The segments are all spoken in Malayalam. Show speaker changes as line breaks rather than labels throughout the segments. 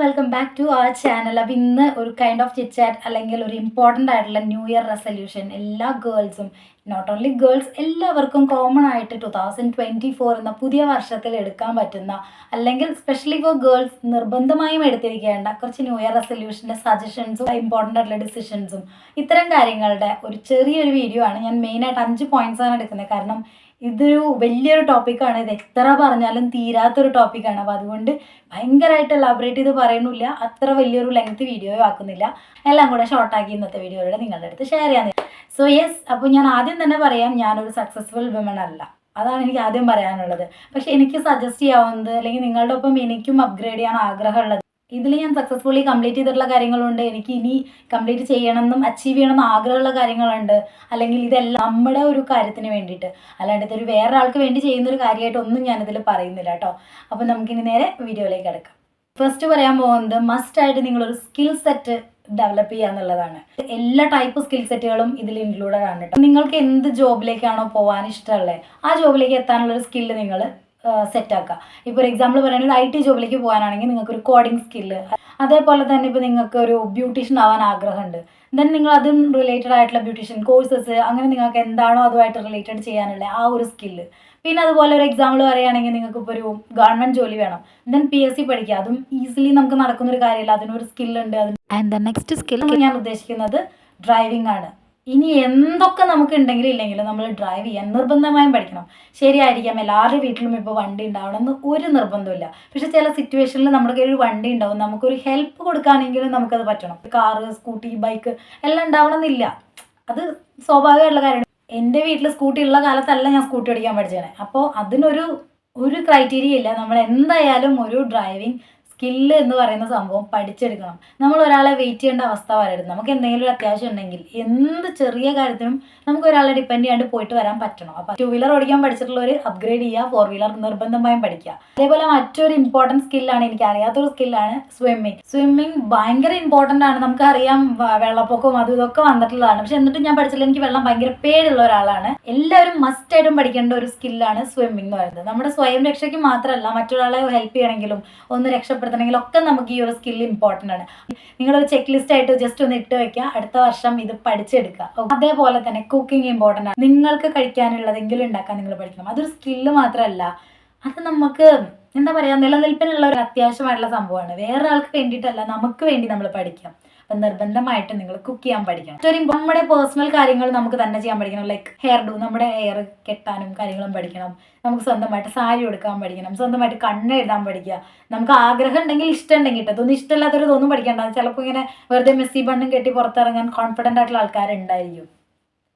Welcome back to our channel അപ്പം ഇന്ന് ഒരു കൈൻഡ് ഓഫ് ചിറ്റ് ചാറ്റ് അല്ലെങ്കിൽ ഒരു ഇമ്പോർട്ടന്റ് ആയിട്ടുള്ള ന്യൂ ഇയർ റെസൊല്യൂഷൻ എല്ലാ ഗേൾസും നോട്ട് ഓൺലി ഗേൾസ് എല്ലാവർക്കും കോമൺ ആയിട്ട് ടു തൗസൻഡ് ട്വന്റി ഫോർ എന്ന പുതിയ വർഷത്തിൽ എടുക്കാൻ പറ്റുന്ന അല്ലെങ്കിൽ സ്പെഷ്യലി ഫോർ ഗേൾസ് നിർബന്ധമായും എടുത്തിരിക്കേണ്ട കുറച്ച് ന്യൂ ഇയർ റെസൊല്യൂഷന്റെ സജഷൻസും ഇമ്പോർട്ടന്റ് ആയിട്ടുള്ള ഡിസിഷൻസും ഇത്തരം കാര്യങ്ങളുടെ ഒരു ചെറിയൊരു വീഡിയോ ആണ്. ഞാൻ മെയിനായിട്ട് അഞ്ച് പോയിന്റ്സ് ആണ് എടുക്കുന്നത്. കാരണം ഇതൊരു വലിയൊരു ടോപ്പിക്കാണ് ഇത് എത്ര പറഞ്ഞാലും തീരാത്തൊരു ടോപ്പിക്കാണ് അപ്പോൾ അതുകൊണ്ട് ഭയങ്കരമായിട്ട് എലാബറേറ്റ് ചെയ്ത് പറയണില്ല അത്ര വലിയൊരു ലെങ്ത് വീഡിയോ ആക്കുന്നില്ല. എല്ലാം കൂടെ ഷോർട്ടാക്കി ഇന്നത്തെ വീഡിയോയുടെ നിങ്ങളുടെ അടുത്ത് ഷെയർ ചെയ്യാൻ സോ യെസ് അപ്പോൾ ഞാൻ ആദ്യം തന്നെ പറയാം ഞാനൊരു സക്സസ്ഫുൾ വിമൺ അല്ല. അതാണ് എനിക്ക് ആദ്യം പറയാനുള്ളത്. പക്ഷെ എനിക്ക് സജസ്റ്റ് ചെയ്യാവുന്നത് അല്ലെങ്കിൽ നിങ്ങളുടെ ഒപ്പം എനിക്കും അപ്ഗ്രേഡ് ചെയ്യാൻ ആഗ്രഹമുള്ളത് ഇതിൽ ഞാൻ സക്സസ്ഫുള്ളി കംപ്ലീറ്റ് ചെയ്തിട്ടുള്ള കാര്യങ്ങളുണ്ട്. എനിക്ക് ഇനി കംപ്ലീറ്റ് ചെയ്യണമെന്നും അച്ചീവ് ചെയ്യണമെന്നും ആഗ്രഹമുള്ള കാര്യങ്ങളുണ്ട്. അല്ലെങ്കിൽ ഇതെല്ലാം നമ്മുടെ ഒരു കാര്യത്തിന് വേണ്ടിയിട്ട്. അല്ലാണ്ട് ഇതൊരു വേറെ ആൾക്ക് വേണ്ടി ചെയ്യുന്ന ഒരു കാര്യമായിട്ട് ഒന്നും ഞാനിതിൽ പറയുന്നില്ല കേട്ടോ. അപ്പോൾ നമുക്കിനി നേരെ വീഡിയോയിലേക്ക് കിടക്കാം. ഫസ്റ്റ് പറയാൻ പോകുന്നത് മസ്റ്റായിട്ട് നിങ്ങളൊരു സ്കിൽ സെറ്റ് ഡെവലപ്പ് ചെയ്യുക എന്നുള്ളതാണ്. എല്ലാ ടൈപ്പ് സ്കിൽ സെറ്റുകളും ഇതിൽ ഇൻക്ലൂഡഡ് ആണ് കേട്ടോ. നിങ്ങൾക്ക് എന്ത് ജോബിലേക്കാണോ പോകാൻ ഇഷ്ടമുള്ളത് ആ ജോബിലേക്ക് എത്താനുള്ള ഒരു സ്കില്ല് നിങ്ങൾ സെറ്റ് ആക്കുക ഇപ്പോൾ ഒരു എക്സാമ്പിൾ പറയുകയാണെങ്കിൽ ഐ ടി ജോബിലേക്ക് പോകാനാണെങ്കിൽ നിങ്ങൾക്കൊരു കോഡിംഗ് സ്കില്ല് അതേപോലെ തന്നെ ഇപ്പോൾ നിങ്ങൾക്ക് ഒരു ബ്യൂട്ടീഷ്യൻ ആവാൻ ആഗ്രഹമുണ്ട്. ദെൻ നിങ്ങൾ അതും റിലേറ്റഡ് ആയിട്ടുള്ള ബ്യൂട്ടീഷ്യൻ കോഴ്സസ് അങ്ങനെ നിങ്ങൾക്ക് എന്താണോ അതുമായിട്ട് റിലേറ്റഡ് ചെയ്യാനുള്ള ആ ഒരു സ്കില്ല് പിന്നെ അതുപോലെ ഒരു എക്സാമ്പിൾ പറയുകയാണെങ്കിൽ നിങ്ങൾക്ക് ഇപ്പോൾ ഒരു ഗവൺമെന്റ് ജോലി വേണം. ദെൻ പി എസ് സി പഠിക്കുക. അതും ഈസിലി നമുക്ക് നടക്കുന്ന ഒരു കാര്യമല്ല. അതിനൊരു സ്കില്ലുണ്ട് അതിന് ആൻഡ് ദ നെക്സ്റ്റ് സ്കിൽ ഞാൻ ഉദ്ദേശിക്കുന്നത് ഡ്രൈവിംഗ് ആണ്. ഇനി എന്തൊക്കെ നമുക്ക് ഉണ്ടെങ്കിലും ഇല്ലെങ്കിലും നമ്മൾ ഡ്രൈവ് ചെയ്യാൻ നിർബന്ധമായും പഠിക്കണം. ശരിയായിരിക്കാം എല്ലാവരുടെ വീട്ടിലും ഇപ്പോൾ വണ്ടി ഉണ്ടാവണമെന്ന് ഒരു നിർബന്ധമില്ല പക്ഷെ ചില സിറ്റുവേഷനിൽ നമ്മുടെ ഒരു വണ്ടി ഉണ്ടാവും നമുക്കൊരു ഹെൽപ്പ് കൊടുക്കാനെങ്കിലും നമുക്കത് പറ്റണം. കാറ് സ്കൂട്ടി ബൈക്ക് എല്ലാം ഉണ്ടാവണമെന്നില്ല. അത് സ്വാഭാവികമായിട്ടുള്ള കാര്യമാണ്. എന്റെ വീട്ടിൽ സ്കൂട്ടി ഉള്ള കാലത്തല്ല ഞാൻ സ്കൂട്ടി ഓടിക്കാൻ പഠിച്ചത് അപ്പോൾ അതിനൊരു ഒരു ക്രൈറ്റീരിയ ഇല്ല. നമ്മൾ എന്തായാലും ഒരു ഡ്രൈവിംഗ് സ്കില്ല് എന്ന് പറയുന്ന സംഭവം പഠിച്ചെടുക്കണം. നമ്മൾ ഒരാളെ വെയിറ്റ് ചെയ്യേണ്ട അവസ്ഥ വരരുത്. നമുക്ക് എന്തെങ്കിലും ഒരു അത്യാവശ്യം ഉണ്ടെങ്കിൽ എന്ത് ചെറിയ കാര്യത്തിനും നമുക്ക് ഒരാളെ ഡിപ്പെൻഡ് ചെയ്യാണ്ട് പോയിട്ട് വരാൻ പറ്റണം. അപ്പൊ ടു വീലർ ഓടിക്കാൻ പഠിച്ചിട്ടുള്ളവർ അപ്ഗ്രേഡ് ചെയ്യുക ഫോർ വീലർ നിർബന്ധമായും പഠിക്കുക. അതേപോലെ മറ്റൊരു ഇമ്പോർട്ടന്റ് സ്കില്ലാണ് എനിക്ക് അറിയാത്തൊരു സ്കില്ലാണ് സ്വിമ്മിങ് സ്വിമ്മിങ് ഭയങ്കര ഇമ്പോർട്ടന്റ് ആണ്. നമുക്കറിയാം വെള്ളപ്പൊക്കവും അതും ഇതൊക്കെ വന്നിട്ടുള്ളതാണ്. പക്ഷെ എന്നിട്ടും ഞാൻ പഠിച്ചില്ല. എനിക്ക് വെള്ളം ഭയങ്കര പേടിയുള്ള ഒരാളാണ്. എല്ലാവരും മസ്റ്റ് ആയിട്ടും പഠിക്കേണ്ട ഒരു സ്കില്ലാണ് സ്വിമ്മിംഗ് എന്ന് പറയുന്നത്. നമ്മുടെ സ്വയം രക്ഷയ്ക്ക് മാത്രമല്ല മറ്റൊരാളെ ഹെൽപ്പ് ചെയ്യണമെങ്കിലും ഒന്ന് രക്ഷപ്പെടുത്തണമെങ്കിലും ഒക്കെ നമുക്ക് ഈ ഒരു സ്കിൽ ഇമ്പോർട്ടന്റ് ആണ്. നിങ്ങളൊരു ചെക്ക് ലിസ്റ്റ് ആയിട്ട് ജസ്റ്റ് ഒന്ന് ഇട്ട് വെക്കുക അടുത്ത വർഷം ഇത് പഠിച്ചെടുക്കുക. അതേപോലെ തന്നെ കുക്കിംഗ് ഇമ്പോർട്ടന്റ് ആണ്. നിങ്ങൾക്ക് കഴിക്കാനുള്ളതെങ്കിലും ഉണ്ടാക്കാൻ നിങ്ങൾ പഠിക്കണം. അതൊരു സ്കില്ല് മാത്രമല്ല. അത് നമുക്ക് എന്താ പറയുക നിലനിൽപ്പിനുള്ള ഒരു അത്യാവശ്യമായിട്ടുള്ള സംഭവമാണ്. വേറെ ആൾക്ക് വേണ്ടിയിട്ടല്ല നമുക്ക് വേണ്ടി നമ്മൾ പഠിക്കാം. അപ്പം നിർബന്ധമായിട്ട് നിങ്ങൾ കുക്ക് ചെയ്യാൻ പഠിക്കണം. ഒരു നമ്മുടെ പേഴ്സണൽ കാര്യങ്ങൾ നമുക്ക് തന്നെ ചെയ്യാൻ പഠിക്കണം. ലൈക്ക് ഹെയർ ഡു നമ്മുടെ ഹെയർ കെട്ടാനും കാര്യങ്ങളും പഠിക്കണം. നമുക്ക് സ്വന്തമായിട്ട് സാരി എടുക്കാൻ പഠിക്കണം. സ്വന്തമായിട്ട് കണ്ണ് എഴുതാൻ പഠിക്കുക. നമുക്ക് ആഗ്രഹം ഉണ്ടെങ്കിൽ ഇഷ്ടം ഉണ്ടെങ്കിൽ കേട്ടോ ഇതൊന്നും ഇഷ്ടമില്ലാത്തൊരു ഇതൊന്നും പഠിക്കണ്ട. ചിലപ്പോൾ ഇങ്ങനെ വെറുതെ മെസ്സി ബണ്ണും കെട്ടി പുറത്തിറങ്ങാൻ കോൺഫിഡന്റ് ആയിട്ടുള്ള ആൾക്കാരുണ്ടായിരിക്കും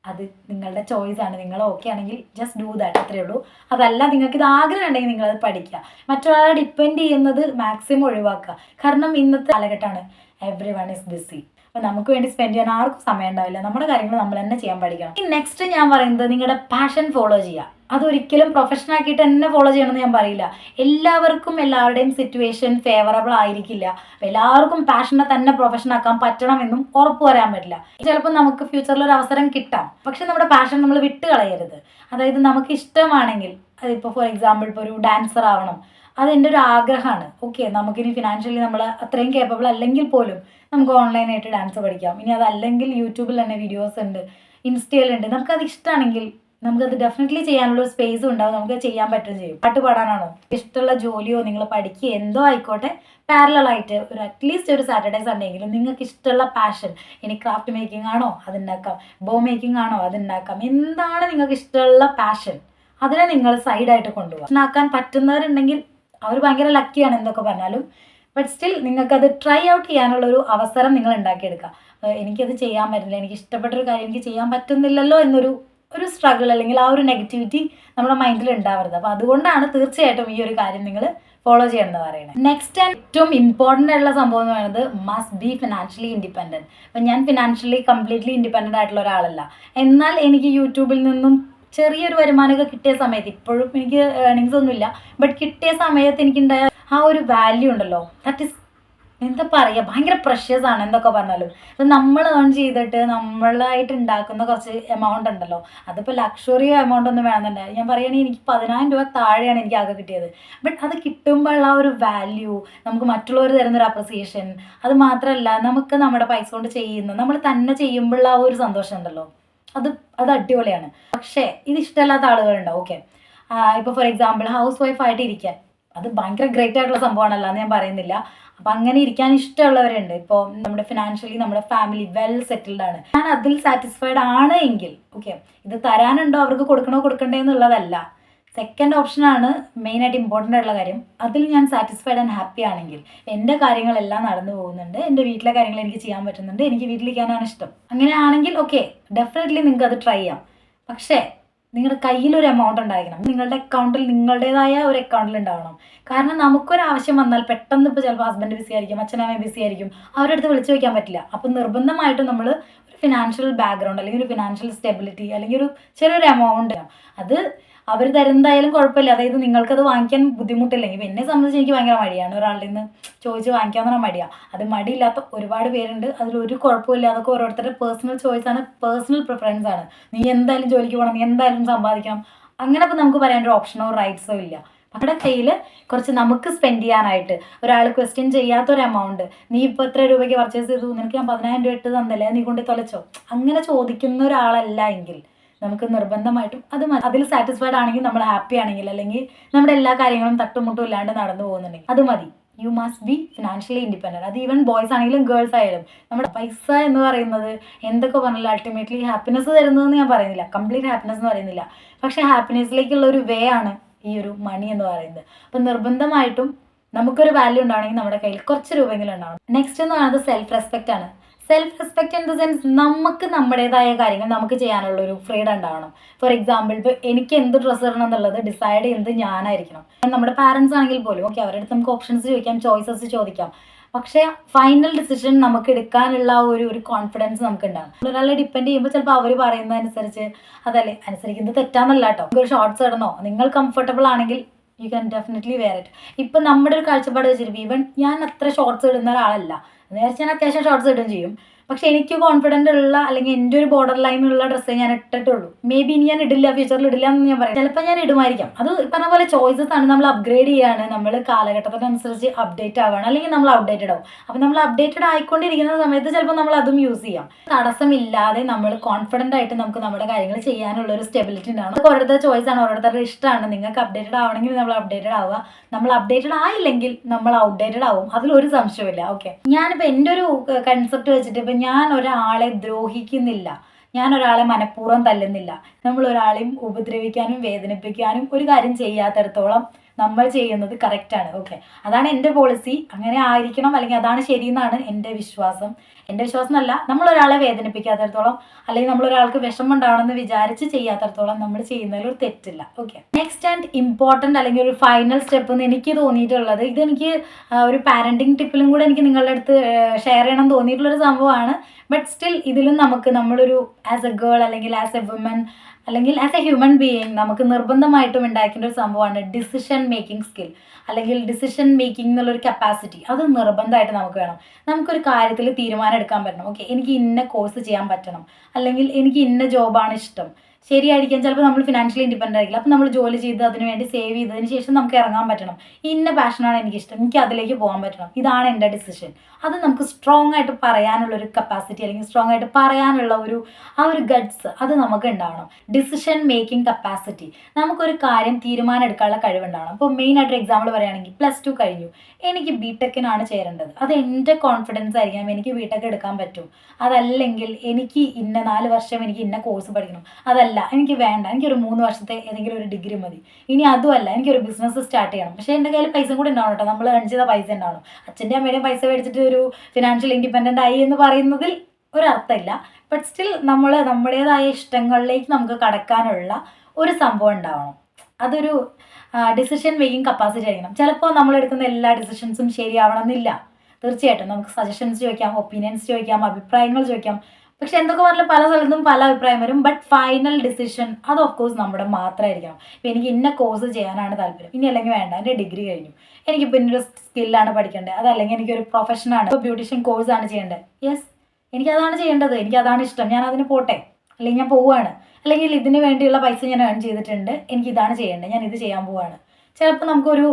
അത് നിങ്ങളുടെ ചോയ്സ് ആണ്. നിങ്ങൾ ഓക്കെ ആണെങ്കിൽ ജസ്റ്റ് ഡൂ ദാറ്റ് അത്രയേ ഉള്ളൂ. അതല്ല നിങ്ങൾക്ക് ഇത് ആഗ്രഹം ഉണ്ടെങ്കിൽ നിങ്ങൾ അത് പഠിക്കുക. മറ്റൊരാളെ ഡിപ്പെൻഡ് ചെയ്യുന്നത് മാക്സിമം ഒഴിവാക്കുക. കാരണം ഇന്നത്തെ കാലഘട്ടമാണ്. എവ്രി വൺ ഇസ് ബിസി അപ്പൊ നമുക്ക് വേണ്ടി സ്പെൻഡ് ചെയ്യാൻ ആർക്കും സമയം ഉണ്ടാവില്ല. നമ്മുടെ കാര്യങ്ങൾ നമ്മൾ തന്നെ ചെയ്യാൻ പഠിക്കണം. ഈ നെക്സ്റ്റ് ഞാൻ പറയുന്നത് നിങ്ങളുടെ പാഷൻ ഫോളോ ചെയ്യുക. അതൊരിക്കലും പ്രൊഫഷണൽ ആക്കിയിട്ട് എന്നെ ഫോളോ ചെയ്യണമെന്ന് ഞാൻ പറയില്ല. എല്ലാവർക്കും എല്ലാവരുടെയും സിറ്റുവേഷൻ ഫേവറബിൾ ആയിരിക്കില്ല. എല്ലാവർക്കും പാഷനെ തന്നെ പ്രൊഫഷൻ ആക്കാൻ പറ്റണമെന്നും ഉറപ്പ് വരാൻ പറ്റില്ല. ചിലപ്പോൾ നമുക്ക് ഫ്യൂച്ചറിൽ ഒരു അവസരം കിട്ടാം. പക്ഷെ നമ്മുടെ പാഷൻ നമ്മൾ വിട്ട് കളയരുത് അതായത് നമുക്ക് ഇഷ്ടമാണെങ്കിൽ അതിപ്പോൾ ഫോർ എക്സാമ്പിൾ ഇപ്പോൾ ഒരു ഡാൻസർ ആവണം. അത് എന്റെ ഒരു ആഗ്രഹമാണ് ഓക്കെ നമുക്കിനി ഫിനാൻഷ്യലി നമ്മൾ അത്രയും കേപ്പബിൾ അല്ലെങ്കിൽ പോലും നമുക്ക് ഓൺലൈനായിട്ട് ഡാൻസ് പഠിക്കാം. ഇനി അതല്ലെങ്കിൽ യൂട്യൂബിൽ തന്നെ വീഡിയോസ് ഉണ്ട് ഇൻസ്റ്റയിലുണ്ട് നമുക്കത് ഇഷ്ടമാണെങ്കിൽ നമുക്കത് ഡെഫിനറ്റ്ലി ചെയ്യാനുള്ള സ്പേസും ഉണ്ടാവും. നമുക്ക് ചെയ്യാൻ പറ്റുകയും ചെയ്യും. പാട്ട് പാടാനാണോ? ഇഷ്ടമുള്ള ജോലിയോ നിങ്ങൾ പഠിക്കുക എന്തോ ആയിക്കോട്ടെ പാരലായിട്ട് ഒരു അറ്റ്ലീസ്റ്റ് ഒരു സാറ്റർഡേ സൺഡേ എങ്കിലും നിങ്ങൾക്ക് ഇഷ്ടമുള്ള പാഷൻ ഇനി ക്രാഫ്റ്റ് മേക്കിംഗ് ആണോ? അതുണ്ടാക്കാം. ബോ മേക്കിംഗ് ആണോ? അതുണ്ടാക്കാം. എന്താണ് നിങ്ങൾക്ക് ഇഷ്ടമുള്ള പാഷൻ അതിനെ നിങ്ങൾ സൈഡായിട്ട് കൊണ്ടുപോകാം ആക്കാൻ പറ്റുന്നവരുണ്ടെങ്കിൽ അവർ ഭയങ്കര ലക്കിയാണ് എന്നൊക്കെ പറഞ്ഞാലും ബട്ട് സ്റ്റിൽ നിങ്ങൾക്കത് ട്രൈ ഔട്ട് ചെയ്യാനുള്ള ഒരു അവസരം നിങ്ങൾ ഉണ്ടാക്കിയെടുക്കുക. എനിക്കത് ചെയ്യാൻ പറ്റില്ല എനിക്ക് ഇഷ്ടപ്പെട്ട ഒരു കാര്യം എനിക്ക് ചെയ്യാൻ പറ്റുന്നില്ലല്ലോ എന്നൊരു ഒരു സ്ട്രഗിൾ അല്ലെങ്കിൽ ആ ഒരു നെഗറ്റിവിറ്റി നമ്മുടെ മൈൻഡിൽ ഉണ്ടാവരുത്. അപ്പോൾ അതുകൊണ്ടാണ് തീർച്ചയായിട്ടും ഈ ഒരു കാര്യം നിങ്ങൾ ഫോളോ ചെയ്യണമെന്ന് പറയുന്നത്. നെക്സ്റ്റ് ആൻഡ് ഏറ്റവും ഇമ്പോർട്ടന്റ് ആയിട്ടുള്ള സംഭവം എന്ന് പറയുന്നത് മസ്റ്റ് ബി ഫിനാൻഷ്യലി ഇൻഡിപെൻഡന്റ് അപ്പം ഞാൻ ഫിനാൻഷ്യലി കംപ്ലീറ്റ്ലി ഇൻഡിപെൻഡന്റ് ആയിട്ടുള്ള ഒരാളല്ല. എന്നാൽ എനിക്ക് യൂട്യൂബിൽ നിന്നും ചെറിയൊരു വരുമാനമൊക്കെ കിട്ടിയ സമയത്ത് ഇപ്പോഴും എനിക്ക് ഏണിങ്സ് ഒന്നുമില്ല ബട്ട് കിട്ടിയ സമയത്ത് എനിക്കുണ്ടായ ആ ഒരു വാല്യൂ ഉണ്ടല്ലോ. ദാറ്റ് ഇസ് എന്താ പറയുക ഭയങ്കര പ്രഷ്യസ് ആണ് എന്തൊക്കെ പറഞ്ഞാലും. അപ്പം നമ്മൾ ഏൺ ചെയ്തിട്ട് നമ്മളായിട്ട് ഉണ്ടാക്കുന്ന കുറച്ച് എമൗണ്ട് ഉണ്ടല്ലോ. അതിപ്പോൾ ലക്ഷറി എമൗണ്ട് ഒന്നും വേണമെന്നുണ്ടായി ഞാൻ പറയുകയാണെങ്കിൽ എനിക്ക് പതിനായിരം രൂപ താഴെയാണ് എനിക്ക് ആകെ കിട്ടിയത്. ബട്ട് അത് കിട്ടുമ്പോഴുള്ള ആ ഒരു വാല്യൂ നമുക്ക് മറ്റുള്ളവർ തരുന്നൊരു അപ്രിസിയേഷൻ അത് മാത്രമല്ല നമുക്ക് നമ്മുടെ പൈസ കൊണ്ട് ചെയ്യുന്ന നമ്മൾ തന്നെ ചെയ്യുമ്പോഴുള്ള ആ ഒരു സന്തോഷം ഉണ്ടല്ലോ. അത് അത് അടിപൊളിയാണ്. പക്ഷേ ഇത് ഇഷ്ടമല്ലാത്ത ആളുകളുണ്ടാവും ഓക്കെ ഇപ്പോൾ ഫോർ എക്സാമ്പിൾ ഹൗസ് വൈഫ് ആയിട്ട് ഇരിക്കാൻ അത് ഭയങ്കര ഗ്രേറ്റ് ആയിട്ടുള്ള സംഭവമാണല്ലോ എന്ന് ഞാൻ പറയുന്നില്ല. അപ്പം അങ്ങനെ ഇരിക്കാൻ ഇഷ്ടമുള്ളവരുണ്ട്. ഇപ്പോൾ നമ്മുടെ ഫിനാൻഷ്യലി നമ്മുടെ ഫാമിലി വെൽ സെറ്റിൽഡ് ആണ്. ഞാൻ അതിൽ സാറ്റിസ്ഫൈഡ് ആണ് എങ്കിൽ ഓക്കെ ഇത് തരാനുണ്ടോ അവർക്ക് കൊടുക്കണോ കൊടുക്കണ്ടേ എന്നുള്ളതല്ല. സെക്കൻഡ് ഓപ്ഷനാണ് മെയിനായിട്ട് ഇമ്പോർട്ടന്റ് ആയിട്ടുള്ള കാര്യം. അതിൽ ഞാൻ സാറ്റിസ്ഫൈഡ് ആൻഡ് ഹാപ്പി ആണെങ്കിൽ എന്റെ കാര്യങ്ങളെല്ലാം നടന്നു പോകുന്നുണ്ട്. എന്റെ വീട്ടിലെ കാര്യങ്ങൾ എനിക്ക് ചെയ്യാൻ പറ്റുന്നുണ്ട്. എനിക്ക് വീട്ടിലിരിക്കാനാണ് ഇഷ്ടം. അങ്ങനെയാണെങ്കിൽ ഓക്കെ ഡെഫിനറ്റ്ലി നിങ്ങൾക്ക് അത് ട്രൈ ചെയ്യാം. പക്ഷേ നിങ്ങളുടെ കയ്യിൽ ഒരു എമൗണ്ട് ഉണ്ടായിരിക്കണം. നിങ്ങളുടെ അക്കൗണ്ടിൽ നിങ്ങളുടേതായ ഒരു അക്കൗണ്ടിൽ ഉണ്ടാവണം. കാരണം നമുക്കൊരു ആവശ്യം വന്നാൽ പെട്ടെന്ന് ഇപ്പോൾ ചിലപ്പോൾ ഹസ്ബൻഡ് ബിസി ആയിരിക്കും അച്ഛനമ്മ ബിസി ആയിരിക്കും. അവരുടെ അടുത്ത് വിളിച്ചു വയ്ക്കാൻ പറ്റില്ല. അപ്പം നിർബന്ധമായിട്ടും നമ്മൾ ഒരു ഫിനാൻഷ്യൽ ബാക്ക്ഗ്രൗണ്ട് അല്ലെങ്കിൽ ഒരു ഫിനാൻഷ്യൽ സ്റ്റെബിലിറ്റി അല്ലെങ്കിൽ ഒരു ചെറിയൊരു എമൗണ്ട് അത് അവർ തരുന്നതായാലും കുഴപ്പമില്ല. അതായത് നിങ്ങൾക്കത് വാങ്ങിക്കാൻ ബുദ്ധിമുട്ടില്ലെങ്കിൽ എന്നെ സംബന്ധിച്ച് എനിക്ക് ഭയങ്കര മടിയാണ്. ഒരാളുടെ നിന്ന് ചോദിച്ച് വാങ്ങിക്കാൻ പറഞ്ഞാൽ മടിയാണ് അത് മടിയില്ലാത്ത ഒരുപാട് പേരുണ്ട്. അതിലൊരു ഒരു കുഴപ്പമില്ല അതൊക്കെ ഓരോരുത്തരുടെ പേഴ്സണൽ ചോയ്സ് ആണ്. പേഴ്സണൽ പ്രിഫറൻസ് ആണ്. നീ എന്തായാലും ജോലിക്ക് പോകണം നീ എന്തായാലും സമ്പാദിക്കണം. അങ്ങനെ ഇപ്പം നമുക്ക് പറയാൻ ഒരു ഓപ്ഷനോ റൈറ്റ്സോ ഇല്ല. നമ്മുടെ കയ്യിൽ കുറച്ച് നമുക്ക് സ്പെൻഡ് ചെയ്യാനായിട്ട് ഒരാൾ ക്വസ്റ്റ്യൻ ചെയ്യാത്തൊരു എമൗണ്ട് നീ ഇപ്പോൾ എത്ര രൂപയ്ക്ക് പർച്ചേസ് ചെയ്തു? നിനക്ക് ഞാൻ പതിനായിരം രൂപ ഇട്ട് തന്നല്ലേ? നീ കൊണ്ട് തൊലച്ചോ? അങ്ങനെ ചോദിക്കുന്ന ഒരാളല്ല എങ്കിൽ നമുക്ക് നിർബന്ധമായിട്ടും അത് അതിൽ സാറ്റിസ്ഫൈഡ് ആണെങ്കിൽ നമ്മൾ ഹാപ്പി ആണെങ്കിൽ അല്ലെങ്കിൽ നമ്മുടെ എല്ലാ കാര്യങ്ങളും തട്ടുമുട്ടും ഇല്ലാണ്ട് നടന്നു പോകുന്നുണ്ടെങ്കിൽ അത് മതി. You must be financially independent അത് ഈവൻ ബോയ്സ് ആണെങ്കിലും ഗേൾസ് ആയാലും നമ്മുടെ പൈസ എന്ന് പറയുന്നത് എന്തൊക്കെ പറഞ്ഞാലും അൾട്ടിമേറ്റ്ലി ഹാപ്പിനെസ് തരുന്നതെന്ന് ഞാൻ പറയുന്നില്ല. കംപ്ലീറ്റ് ഹാപ്പിനെസ് എന്ന് പറയുന്നില്ല. പക്ഷേ ഹാപ്പിനെസ്സിലേക്കുള്ള ഒരു വേ ആണ് ഈ ഒരു മണി എന്ന് പറയുന്നത്. അപ്പം നിർബന്ധമായിട്ടും നമുക്കൊരു വാല്യൂ ഉണ്ടാവണമെങ്കിൽ നമ്മുടെ കയ്യിൽ കുറച്ച് രൂപയെങ്കിലും ഉണ്ടാവണം. നെക്സ്റ്റ് എന്ന് പറയുന്നത് സെൽഫ് റെസ്പെക്റ്റ് ആണ്. Self respect in the sense നമുക്ക് നമ്മുടേതായ കാര്യങ്ങൾ നമുക്ക് ചെയ്യാനുള്ള ഒരു ഫ്രീഡം ഉണ്ടാവണം. ഫോർ എക്സാമ്പിൾ ഇപ്പോൾ എനിക്ക് എന്ത് ഡ്രസ്സ് ഇടണം എന്നുള്ളത് ഡിസൈഡ് ചെയ്യുന്നത് ഞാനായിരിക്കണം. നമ്മുടെ പാരൻസ് ആണെങ്കിൽ പോലും ഓക്കെ അവരുടെ അടുത്ത് നമുക്ക് ഓപ്ഷൻസ് ചോദിക്കാം ചോയ്സസ് ചോദിക്കാം. പക്ഷേ ഫൈനൽ ഡിസിഷൻ നമുക്ക് എടുക്കാനുള്ള ഒരു ഒരു കോൺഫിഡൻസ് നമുക്ക് ഉണ്ടാകും ഒരാളെ ഡിപ്പെൻഡ് ചെയ്യുമ്പോൾ ചിലപ്പോൾ അവർ പറയുന്നതനുസരിച്ച് അതല്ലേ? അനുസരിക്കുന്നത് തെറ്റാന്നല്ല കേട്ടോ. ഒരു ഷോർട്ട്സ് ഇടണോ? നിങ്ങൾ കംഫർട്ടബിൾ ആണെങ്കിൽ you can definitely wear it ഇപ്പം നമ്മുടെ ഒരു കാഴ്ചപ്പാട് വെച്ചിരിക്കും ഈവൻ ഞാൻ അത്ര ഷോർട്ട്സ് ഇടുന്ന ഒരാളല്ല. ഞാൻ അത്യാവശ്യം ഷോർട്ട്സ് ഇടുകയും ചെയ്യും. പക്ഷെ എനിക്ക് കോൺഫിഡന്റ് ഉള്ള അല്ലെങ്കിൽ എന്റെ ഒരു ബോർഡർ ലൈനുള്ള ഡ്രസ്സേ ഞാൻ ഇട്ടിട്ടുള്ളൂ. മേ ബി ഇനി ഞാൻ ഇടില്ല ഫ്യൂച്ചറിൽ ഇടില്ല എന്ന് ഞാൻ പറയാം. ചിലപ്പോൾ ഞാൻ ഇടുമായിരിക്കാം. അത് പറഞ്ഞ പോലെ ചോയ്സസ് ആണ് നമ്മൾ അപ്ഗ്രേഡ് ചെയ്യാണ്. നമ്മൾ കാലഘട്ടത്തിനനുസരിച്ച് അപ്ഡേറ്റ് ആവുകയാണ് അല്ലെങ്കിൽ നമ്മൾ അപ്ഡേറ്റഡ് ആവും. അപ്പം നമ്മൾ അപ്ഡേറ്റഡ് ആയിക്കൊണ്ടിരിക്കുന്ന സമയത്ത് ചിലപ്പോൾ നമ്മൾ അതും യൂസ് ചെയ്യാം. തടസ്സമില്ലാതെ നമ്മൾ കോൺഫിഡന്റ് ആയിട്ട് നമുക്ക് നമ്മുടെ കാര്യങ്ങൾ ചെയ്യാനുള്ള ഒരു സ്റ്റെബിലിറ്റി ഉണ്ടാവണം. ഓരോരുത്തരുടെ ചോയ്സ് ആണ് ഓരോരുത്തരുടെ ഇഷ്ടമാണ്. നിങ്ങൾക്ക് അപ്ഡേറ്റഡ് ആവണമെങ്കിൽ നമ്മൾ അപ്ഡേറ്റഡ് ആവുക. നമ്മൾ അപ്ഡേറ്റഡ് ആയില്ലെങ്കിൽ നമ്മൾ ഔട്ട്ഡേറ്റഡ് ആവും. അതിലൊരു സംശയമില്ല ഓക്കെ ഞാനിപ്പോൾ എന്റെ ഒരു കൺസെപ്റ്റ് വെച്ചിട്ട് ഇപ്പം ഞാൻ ഒരാളെ ദ്രോഹിക്കുന്നില്ല. ഞാൻ ഒരാളെ മനഃപൂർവം തല്ലുന്നില്ല. നമ്മൾ ഒരാളെയും ഉപദ്രവിക്കാനും വേദനിപ്പിക്കാനും ഒരു കാര്യം ചെയ്യാത്തിടത്തോളം നമ്മൾ ചെയ്യുന്നത് ആണ്. ഓക്കെ അതാണ് എന്റെ പോളിസി അങ്ങനെ ആയിരിക്കണം അല്ലെങ്കിൽ അതാണ് ശരി എന്നാണ് എന്റെ വിശ്വാസം. എന്റെ വിശ്വാസം അല്ല നമ്മൾ ഒരാളെ വേദനിപ്പിക്കാത്തടത്തോളം അല്ലെങ്കിൽ നമ്മൾ ഒരാൾക്ക് വിഷമം ഉണ്ടാവണമെന്ന് വിചാരിച്ച് ചെയ്യാത്തടത്തോളം നമ്മൾ ചെയ്യുന്നതിൽ ഒരു തെറ്റില്ല. ഓക്കെ നെക്സ്റ്റ് ആൻഡ് ഇമ്പോർട്ടന്റ് അല്ലെങ്കിൽ ഒരു ഫൈനൽ സ്റ്റെപ്പ് എന്ന് എനിക്ക് തോന്നിയിട്ടുള്ളത് ഇതെനിക്ക് ഒരു പാരന്റിങ് ടിപ്പിലും കൂടെ എനിക്ക് നിങ്ങളുടെ അടുത്ത് ഷെയർ ചെയ്യണം തോന്നിയിട്ടുള്ളൊരു സംഭവമാണ്. ബട്ട് സ്റ്റിൽ ഇതിലും നമുക്ക് നമ്മളൊരു ആസ് എ ഗേൾ അല്ലെങ്കിൽ ആസ് എ വുമൻ അല്ലെങ്കിൽ ആസ് എ ഹ്യൂമൻ ബീയിങ് നമുക്ക് നിർബന്ധമായിട്ടും ഉണ്ടാക്കേണ്ട ഒരു സംഭവമാണ് ഡിസിഷൻ മേക്കിംഗ് സ്കിൽ അല്ലെങ്കിൽ ഡിസിഷൻ മേക്കിംഗ് എന്നുള്ളൊരു കപ്പാസിറ്റി അത് നിർബന്ധമായിട്ട് നമുക്ക് വേണം. നമുക്കൊരു കാര്യത്തിൽ തീരുമാനം എടുക്കാൻ പറ്റണം. ഓക്കെ എനിക്ക് ഇന്ന കോഴ്സ് ചെയ്യാൻ പറ്റണം. അല്ലെങ്കിൽ എനിക്ക് ഇന്ന ജോബാണ് ഇഷ്ടം. ശരിയായിരിക്കാം. ചിലപ്പോൾ നമ്മൾ ഫിനാൻഷ്യലി ഇൻഡിപെൻഡന്റ് ആയിരിക്കില്ല. അപ്പോൾ നമ്മൾ ജോലി ചെയ്ത് അതിന് വേണ്ടി സേവ് ചെയ്തതിന് ശേഷം നമുക്ക് ഇറങ്ങാൻ പറ്റണം. ഇന്ന പാഷനാണ് എനിക്കിഷ്ടം. എനിക്ക് അതിലേക്ക് പോകാൻ പറ്റണം. ഇതാണ് എന്റെ ഡിസിഷൻ അത് നമുക്ക് സ്ട്രോങ് ആയിട്ട് പറയാനുള്ള ഒരു കപ്പാസിറ്റി അല്ലെങ്കിൽ സ്ട്രോങ് ആയിട്ട് പറയാനുള്ള ഒരു ആ ഒരു ഗഡ്സ് അത് നമുക്ക് ഉണ്ടാവണം. ഡിസിഷൻ മേക്കിംഗ് കപ്പാസിറ്റി നമുക്കൊരു കാര്യം തീരുമാനം എടുക്കാനുള്ള കഴിവുണ്ടാവണം. അപ്പോൾ മെയിൻ ആയിട്ട് എക്സാമ്പിൾ പറയുകയാണെങ്കിൽ പ്ലസ് ടു കഴിഞ്ഞു. എനിക്ക് ബി ടെക്കിനാണ് ചേരേണ്ടത്. അത് എന്റെ കോൺഫിഡൻസ് ആയിരിക്കാം എനിക്ക് ബി ടെക് എടുക്കാൻ പറ്റും. അതല്ലെങ്കിൽ എനിക്ക് ഇന്ന നാല് വർഷം എനിക്ക് ഇന്ന കോഴ്സ് പഠിക്കണം. അതല്ല എനിക്ക് വേണ്ട. എനിക്കൊരു മൂന്ന് വർഷത്തെ ഏതെങ്കിലും ഒരു ഡിഗ്രി മതി. ഇനി അതുമല്ല എനിക്കൊരു ബിസിനസ് സ്റ്റാർട്ട് ചെയ്യണം. പക്ഷേ എന്റെ കയ്യിൽ പൈസ കൂടി ഉണ്ടാവണം കേട്ടോ. നമ്മൾ ഏൺ ചെയ്ത പൈസ ഉണ്ടാവണം. അച്ഛന്റെ അമ്മയുടെയും പൈസ മേടിച്ചിട്ട് ഒരു ഫിനാൻഷ്യൽ ഇൻഡിപെൻഡന്റ് ആയി എന്ന് പറയുന്നതിൽ ഒരർത്ഥമില്ല. ബട്ട് സ്റ്റിൽ നമ്മൾ നമ്മുടേതായ ഇഷ്ടങ്ങളിലേക്ക് നമുക്ക് കടക്കാനുള്ള ഒരു സംഭവം ഉണ്ടാവണം. അതൊരു ഡിസിഷൻ മേക്കിംഗ് കപ്പാസിറ്റി ആയിരിക്കണം. ചിലപ്പോൾ നമ്മൾ എടുക്കുന്ന എല്ലാ ഡിസിഷൻസും ശരിയാവണം എന്നില്ല തീർച്ചയായിട്ടും നമുക്ക് സജഷൻസ് ചോദിക്കാം ഒപ്പീനിയൻസ് ചോദിക്കാം അഭിപ്രായങ്ങൾ ചോദിക്കാം. പക്ഷെ എന്തൊക്കെ പറഞ്ഞാൽ പല സ്ഥലത്തും പല അഭിപ്രായം വരും. ബട്ട് ഫൈനൽ ഡിസിഷൻ അത് ഓഫ് കോഴ്സ് നമ്മുടെ മാത്രമായിരിക്കണം ഇപ്പം എനിക്ക് ഇന്ന കോഴ്സ് ചെയ്യാനാണ് താല്പര്യം. ഇനി അല്ലെങ്കിൽ വേണ്ട. എന്റെ ഡിഗ്രി കഴിഞ്ഞു. എനിക്ക് പിന്നെ ഒരു സ്കില്ലാണ് പഠിക്കേണ്ടത്. അതല്ലെങ്കിൽ എനിക്കൊരു പ്രൊഫഷനാണ് ഇപ്പോൾ ബ്യൂട്ടീഷ്യൻ കോഴ്സാണ് ചെയ്യേണ്ടത്. യെസ് എനിക്കതാണ് ചെയ്യേണ്ടത്. എനിക്കതാണ് ഇഷ്ടം. ഞാൻ അതിന് പോട്ടെ. അല്ലെങ്കിൽ ഞാൻ പോവുകയാണ് അല്ലെങ്കിൽ ഇതിന് വേണ്ടിയുള്ള പൈസ ഞാൻ ഏൺ ചെയ്തിട്ടുണ്ട്. എനിക്ക് ഇതാണ് ചെയ്യേണ്ടത്. ഞാൻ ഇത് ചെയ്യാൻ പോവുകയാണ് ചിലപ്പോൾ നമുക്കൊരു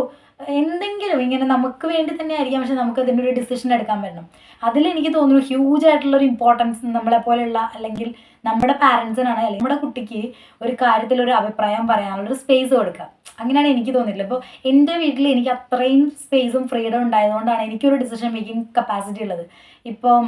എന്തെങ്കിലും ഇങ്ങനെ നമുക്ക് വേണ്ടി തന്നെ ആയിരിക്കാം പക്ഷെ നമുക്ക് അതിന്റെ ഒരു ഡിസിഷൻ എടുക്കാൻ പറ്റണം. അതിൽ എനിക്ക് തോന്നുന്നു ഹ്യൂജ് ആയിട്ടുള്ള ഒരു ഇമ്പോർട്ടൻസ് നമ്മളെ പോലെയുള്ള അല്ലെങ്കിൽ നമ്മുടെ പാരൻസിനാണ് അല്ലെങ്കിൽ നമ്മുടെ കുട്ടിക്ക് ഒരു കാര്യത്തിൽ ഒരു അഭിപ്രായം പറയാനുള്ള ഒരു സ്പേസ് കൊടുക്കുക. അങ്ങനെയാണ് എനിക്ക് തോന്നിയിട്ടുള്ളത്. അപ്പോൾ എന്റെ വീട്ടിൽ എനിക്ക് അത്രയും സ്പേസും ഫ്രീഡം ഉണ്ടായതുകൊണ്ടാണ് എനിക്കൊരു ഡിസിഷൻ മേക്കിംഗ് കപ്പാസിറ്റി ഉള്ളത്. ഇപ്പം